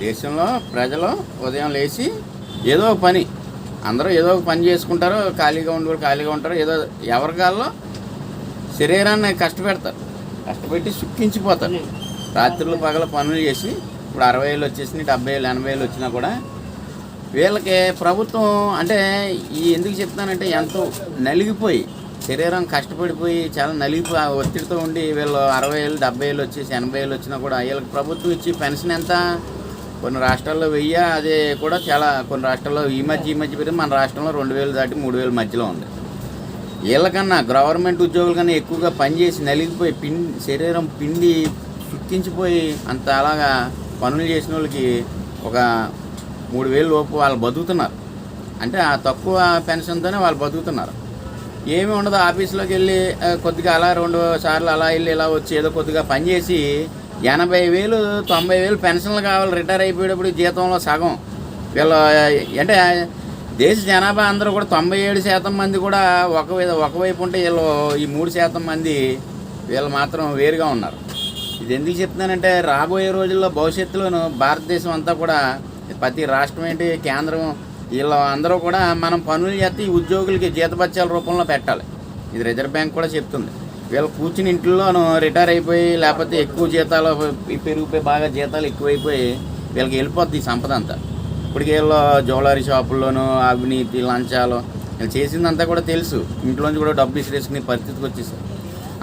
దేశంలో ప్రజలు ఉదయం లేచి ఏదో ఒక పని అందరూ ఏదో ఒక పని చేసుకుంటారు ఖాళీగా ఉండేవాళ్ళు ఖాళీగా ఉంటారు ఏదో ఎవరికాల్లో శరీరాన్ని కష్టపెడతారు కష్టపెట్టి సుక్కించిపోతారు రాత్రులు పగల పనులు చేసి ఇప్పుడు అరవై ఏళ్ళు వచ్చేసి డెబ్బై ఏళ్ళు ఎనభై ఏళ్ళు వచ్చినా కూడా వీళ్ళకి ప్రభుత్వం అంటే ఈ ఎందుకు చెప్తానంటే ఎంతో నలిగిపోయి శరీరం కష్టపడిపోయి చాలా నలిగిపోయి ఒత్తిడితో ఉండి వీళ్ళు అరవై ఏళ్ళు డెబ్బై ఏళ్ళు వచ్చేసి ఎనభై ఏళ్ళు వచ్చినా కూడా వీళ్ళకి ప్రభుత్వం ఇచ్చి పెన్షన్ ఎంత కొన్ని రాష్ట్రాల్లో వెయ్యి అదే కూడా చాలా కొన్ని రాష్ట్రాల్లో ఈ మధ్య ఈ మధ్య పెరిగి మన రాష్ట్రంలో రెండు వేలు దాటి మూడు వేల మధ్యలో ఉంది. వీళ్ళకన్నా గవర్నమెంట్ ఉద్యోగుల కన్నా ఎక్కువగా పనిచేసి నలిగిపోయి పిండి శరీరం పిండి చుట్టించిపోయి అంత అలాగా పనులు చేసిన వాళ్ళకి ఒక మూడు వేలు లోపు వాళ్ళు బతుకుతున్నారు. అంటే ఆ తక్కువ పెన్షన్తోనే వాళ్ళు బతుకుతున్నారు. ఏమి ఉండదు ఆఫీస్లోకి వెళ్ళి కొద్దిగా అలా రెండు సార్లు అలా వెళ్ళి ఇలా వచ్చి ఏదో కొద్దిగా పనిచేసి ఎనభై వేలు తొంభై వేలు పెన్షన్లు కావాలి రిటైర్ అయిపోయేటప్పుడు జీతంలో సగం. వీళ్ళ అంటే దేశ జనాభా అందరూ కూడా తొంభై ఏడు శాతం మంది కూడా ఒక ఒకవైపు ఉంటే వీళ్ళు ఈ మూడు శాతం మంది వీళ్ళు మాత్రం వేరుగా ఉన్నారు. ఇది ఎందుకు చెప్తున్నానంటే రాబోయే రోజుల్లో భవిష్యత్తులోను భారతదేశం అంతా కూడా ప్రతి రాష్ట్రం ఏంటి కేంద్రం వీళ్ళు అందరూ కూడా మనం పనులు చేస్తే ఈ ఉద్యోగులకి జీతపత్యాల రూపంలో పెట్టాలి. ఇది రిజర్వ్ బ్యాంక్ కూడా చెప్తుంది. వీళ్ళు కూర్చుని ఇంట్లోనూ రిటైర్ అయిపోయి లేకపోతే ఎక్కువ జీతాలు పెరిగిపోయి బాగా జీతాలు ఎక్కువైపోయి వీళ్ళకి వెళ్ళిపోద్ది ఈ సంపద అంతా. ఇప్పటికి వీళ్ళు జ్యువెలరీ షాపుల్లోనూ అవినీతి లంచాలు వీళ్ళు చేసిందంతా కూడా తెలుసు. ఇంట్లోంచి కూడా డబ్బు ఇసిరేసుకునే పరిస్థితికి వచ్చేసారు.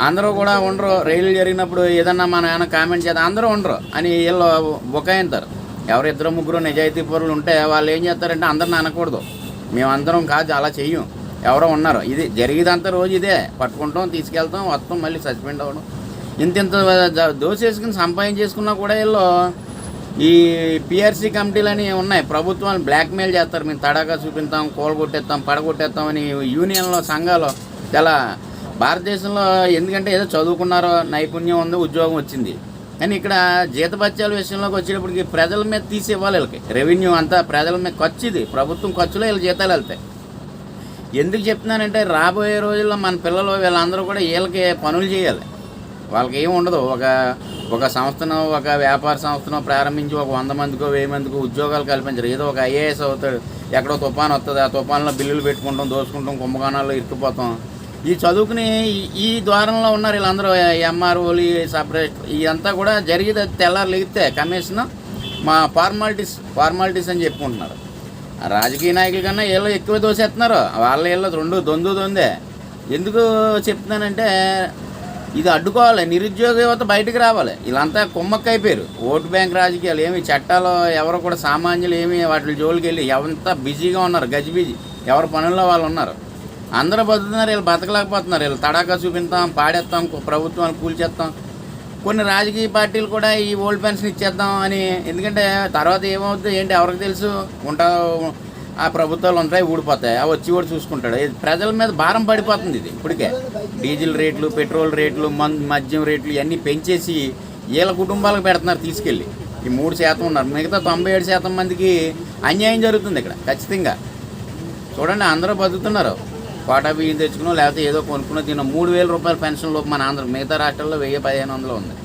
అందరూ కూడా ఉండరు. రైలు జరిగినప్పుడు ఏదన్నా మన ఏమైనా కామెంట్ చేద్దాం అందరూ ఉండరు అని వీళ్ళు బుకాయింతారు. ఎవరు ఇద్దరు ముగ్గురు నిజాయితీ పరులు ఉంటే వాళ్ళు ఏం చేస్తారంటే అందరిని అనకూడదు. మేమందరం కాదు అలా చెయ్యం. ఎవరో ఉన్నారు. ఇది జరిగేదంతా రోజు ఇదే. పట్టుకుంటాం తీసుకెళ్తాం వస్తాం మళ్ళీ సస్పెండ్ అవ్వడం. ఇంత ఇంత ద- సంపాదన సంపాదించేసుకున్నా కూడా వీళ్ళు ఈ పిఆర్సీ కమిటీలు అని ఉన్నాయి. ప్రభుత్వాన్ని బ్లాక్మెయిల్ చేస్తారు. మేము తడాగా చూపిస్తాం కూలగొట్టేస్తాం పడగొట్టేస్తాం అని యూనియన్లో సంఘాలు చాలా భారతదేశంలో ఎందుకంటే ఏదో చదువుకున్నారో నైపుణ్యం ఉంది ఉద్యోగం వచ్చింది. కానీ ఇక్కడ జీతభత్యాల విషయంలోకి వచ్చేటప్పటికి ప్రజల మీద తీసి ఇవ్వాలి వీళ్ళకి. రెవెన్యూ అంతా ప్రజల మీద ఖర్చు ఇది. ప్రభుత్వం ఖర్చులో వీళ్ళ జీతాలు వెళ్తాయి. ఎందుకు చెప్తున్నానంటే రాబోయే రోజుల్లో మన పిల్లలు వీళ్ళందరూ కూడా వీళ్ళకి పనులు చేయాలి. వాళ్ళకి ఏమి ఉండదు. ఒక ఒక సంస్థను ఒక వ్యాపార సంస్థను ప్రారంభించి ఒక వంద మందికో వెయ్యి మందికో ఉద్యోగాలు కల్పించరు. ఏదో ఒక ఐఏఎస్ అవుతాడు. ఎక్కడో తుఫాన్ వస్తుంది. ఆ తుఫాన్లో బిల్లులు పెట్టుకుంటాం దోసుకుంటాం కుంభకోణాల్లో ఇరుక్కుపోతాం ఈ చదువుకుని ఈ- ద్వారంలో ఉన్నారు వీళ్ళందరూ. ఎంఆర్ఓలు సపరేట్ ఇదంతా కూడా జరిగేది తెల్లారు లేగితే కమిషన్ మా ఫార్మాలిటీస్ ఫార్మాలిటీస్ అని చెప్పుకుంటున్నారు. రాజకీయ నాయకుల కన్నా వీళ్ళు ఎక్కువ దోసేస్తున్నారు. వాళ్ళ వీళ్ళు రెండు దొందు దొందే. ఎందుకు చెప్తున్నానంటే ఇది అడ్డుకోవాలి. నిరుద్యోగ యువత బయటకు రావాలి. వీళ్ళంతా కుమ్మక్క అయిపోయారు. ఓటు బ్యాంక్ రాజకీయాలు ఏమి చట్టాలు ఎవరు కూడా సామాన్యులు ఏమి వాటి జోలికి వెళ్ళి ఎంత బిజీగా ఉన్నారు గజిబిజీ ఎవరి పనుల్లో వాళ్ళు ఉన్నారు. అందరూ బతుకుతున్నారు వీళ్ళు బతకలేకపోతున్నారు. వీళ్ళు తడాకా చూపిస్తాం పాడేస్తాం ప్రభుత్వాన్ని కూల్చేస్తాం. కొన్ని రాజకీయ పార్టీలు కూడా ఈ ఓల్డ్ పెన్షన్ ఇచ్చేద్దాం అని. ఎందుకంటే తర్వాత ఏమవుతుంది ఏంటి ఎవరికి తెలుసు? ఉంటా ఆ ప్రభుత్వాలు ఉంటాయి ఊడిపోతాయి. అవి వచ్చి కూడా చూసుకుంటాడు. ఇది ప్రజల మీద భారం పడిపోతుంది ఇది ఇప్పటికే. డీజిల్ రేట్లు పెట్రోల్ రేట్లు మద్యం రేట్లు ఇవన్నీ పెంచేసి వీళ్ళ కుటుంబాలకు పెడుతున్నారు తీసుకెళ్ళి. ఈ మూడు శాతం ఉన్నారు. మిగతా తొంభై ఏడు శాతం మందికి అన్యాయం జరుగుతుంది ఇక్కడ ఖచ్చితంగా. చూడండి అందరూ బతుకుతున్నారు. కోటా బియ్యం తెచ్చుకునో లేకపోతే ఏదో కొనుక్కునో తినో మూడు వేల రూపాయల పెన్షన్ లోపు మన ఆంధ్ర మిగతా రాష్ట్రాల్లో వెయ్యి పదిహేను వందలు ఉంది.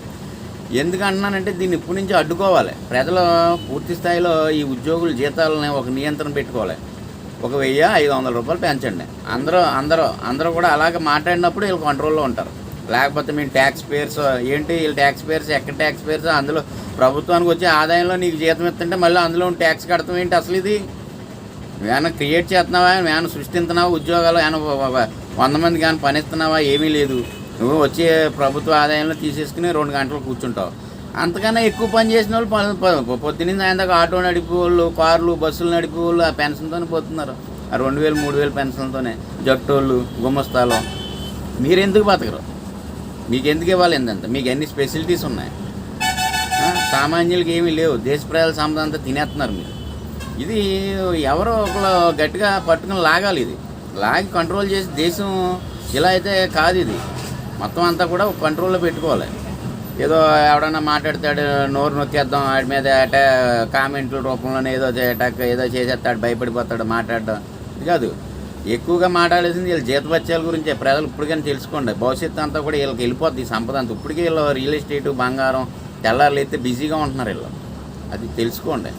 ఎందుకు అంటున్నానంటే దీన్ని ఇప్పటి నుంచి అడ్డుకోవాలి. ప్రజలు పూర్తి స్థాయిలో ఈ ఉద్యోగుల జీతాలని ఒక నియంత్రణ పెట్టుకోవాలి. ఒక వెయ్యి ఐదు వందల రూపాయలు పెంచండి. అందరూ అందరూ అందరూ కూడా అలాగే మాట్లాడినప్పుడు వీళ్ళు కంట్రోల్లో ఉంటారు. లేకపోతే మేము ట్యాక్స్ పేర్స్ ఏంటి వీళ్ళు ట్యాక్స్ పేర్స్ ఎక్కడ ట్యాక్స్ పేర్స్ అందులో ప్రభుత్వానికి వచ్చే ఆదాయంలో నీకు జీతం ఇస్తుంటే మళ్ళీ అందులో ట్యాక్స్ కడతాం. ఏంటి అసలు ఇది? ఏమైనా క్రియేట్ చేస్తున్నావా? ఏమైనా సృష్టిస్తున్నావా ఉద్యోగాలు ఏమైనా వంద మందికి ఏమైనా పనిస్తున్నావా? ఏమీ లేదు. నువ్వు వచ్చే ప్రభుత్వ ఆదాయంలో తీసేసుకుని రెండు గంటలు కూర్చుంటావు. అంతకన్నా ఎక్కువ పని చేసిన వాళ్ళు పని- ప- ఆయన దాకా ఆటో నడిపే వాళ్ళు కార్లు బస్సులు నడిపే వాళ్ళు ఆ పెన్షన్తోనే పోతున్నారు. ఆ రెండు వేలు మూడు వేలు పెన్షన్తోనే. జట్టోళ్ళు గుమ్మస్తాలు మీరు ఎందుకు బతకరు? మీకు ఎందుకు ఇవ్వాలి ఏంటంత మీకు ఎన్ని స్పెసిలిటీస్ ఉన్నాయి? సామాన్యులకి ఏమీ లేవు. దేశ ప్రజల సంపద అంతా తినేస్తున్నారు మీరు. ఇది ఎవరో ఒకరు గట్టిగా పట్టుకుని లాగాలి ఇది. లాగి కంట్రోల్ చేసి దేశం ఇలా అయితే కాదు ఇది. మొత్తం అంతా కూడా కంట్రోల్లో పెట్టుకోవాలి. ఏదో ఎవడన్నా మాట్లాడతాడు నోరు నొక్కేద్దాం వాడి మీద అటా కామెంట్ల రూపంలోనే ఏదో అటాక్ ఏదో చేసేస్తాడు భయపడిపోతాడు మాట్లాడడం. ఇది కాదు. ఎక్కువగా మాట్లాడేసింది వీళ్ళ జీతభత్యాల గురించే. ప్రజలు ఇప్పటికైనా తెలుసుకోండి. భవిష్యత్తు అంతా కూడా వీళ్ళకి వెళ్ళిపోద్ది సంపద అంతా. ఇప్పటికే వీళ్ళు రియల్ ఎస్టేట్ బంగారం తెల్లారులు అయితే బిజీగా ఉంటున్నారు వీళ్ళు. అది తెలుసుకోండి.